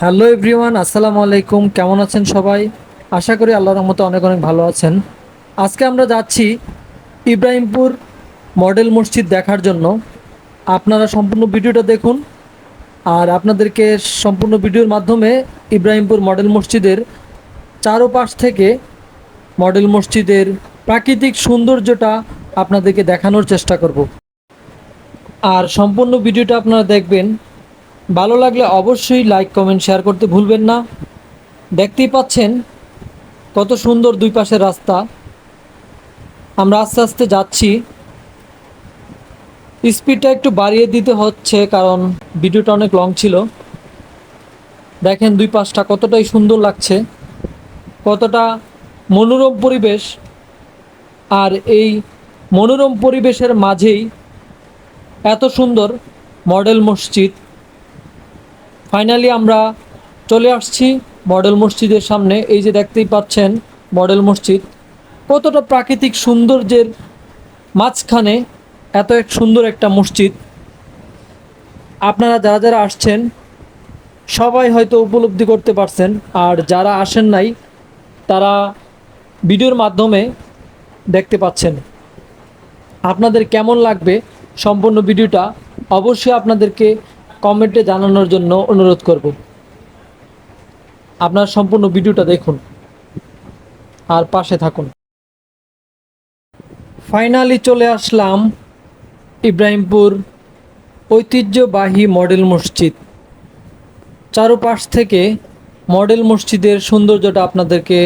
Hello everyone, আসসালামু আলাইকুম। কেমন আছেন সবাই? আশা করি আল্লাহর রহমতে অনেক অনেক ভালো আছেন। আজকে আমরা যাচ্ছি ইব্রাহিমপুর মডেল মসজিদ দেখার জন্য। আপনারা সম্পূর্ণ ভিডিওটা দেখুন। আর আপনাদেরকে সম্পূর্ণ ভিডিওর মাধ্যমে ইব্রাহিমপুর মডেল মসজিদের চারোপাশ থেকে মডেল মসজিদের প্রাকৃতিক সৌন্দর্যটা আপনাদেরকে দেখানোর চেষ্টা করব। আর সম্পূর্ণ ভিডিওটা আপনারা দেখবেন। ভালো লাগলে অবশ্যই লাইক কমেন্ট শেয়ার করতে ভুলবেন না। দেখতেই পাচ্ছেন কত সুন্দর দুই পাশের রাস্তা। আমরা আস্তে আস্তে যাচ্ছি। স্পিডটা একটু বাড়িয়ে দিতে হচ্ছে কারণ ভিডিওটা অনেক লং ছিল। দেখেন দুই পাশটা কতটাই সুন্দর লাগছে। কতটা মনোরম পরিবেশ। আর এই মনোরম পরিবেশের মাঝেই এত সুন্দর মডেল মসজিদ। ফাইনালি আমরা চলে আসছি মডেল মসজিদের সামনে। এই যে দেখতেই পাচ্ছেন মডেল মসজিদ। কতটা প্রাকৃতিক সৌন্দর্যের মাঝখানে এত এক সুন্দর একটা মসজিদ। আপনারা যারা যারা আসছেন, সবাই হয়তো উপলব্ধি করতে পারছেন, আর যারা আসেন নাই, তারা ভিডিওর মাধ্যমে দেখতে পাচ্ছেন। আপনাদের কেমন লাগবে সম্পূর্ণ ভিডিওটা, অবশ্যই আপনাদেরকে কমেন্টে জানানোর জন্য অনুরোধ করব। আপনার সম্পূর্ণ ভিডিওটা দেখুন আর পাশে থাকুন। ফাইনালি চলে আসলাম ইব্রাহিমপুর ঐতিহ্যবাহী মডেল মসজিদ। চারোপাশ থেকে মডেল মসজিদের সৌন্দর্যটা আপনাদেরকে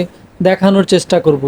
দেখানোর চেষ্টা করব।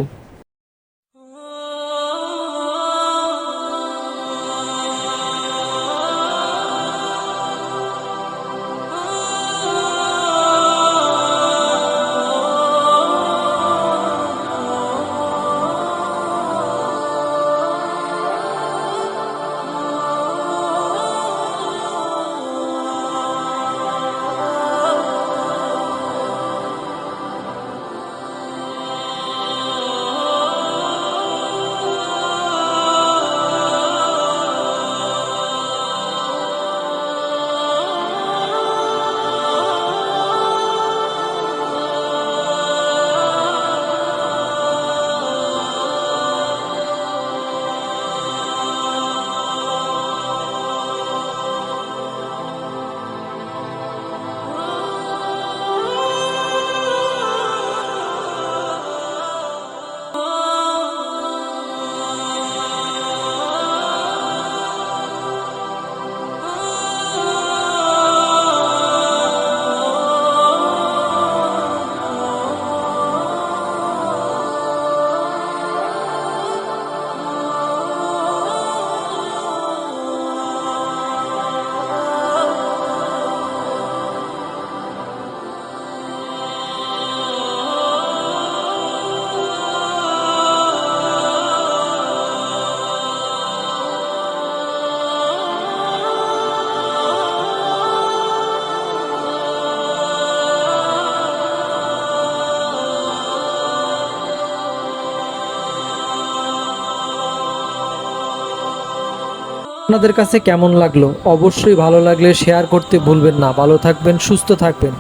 আপনাদের কাছে কেমন লাগল? অবশ্যই ভালো লাগলে শেয়ার করতে ভুলবেন না। ভালো থাকবেন, সুস্থ থাকবেন।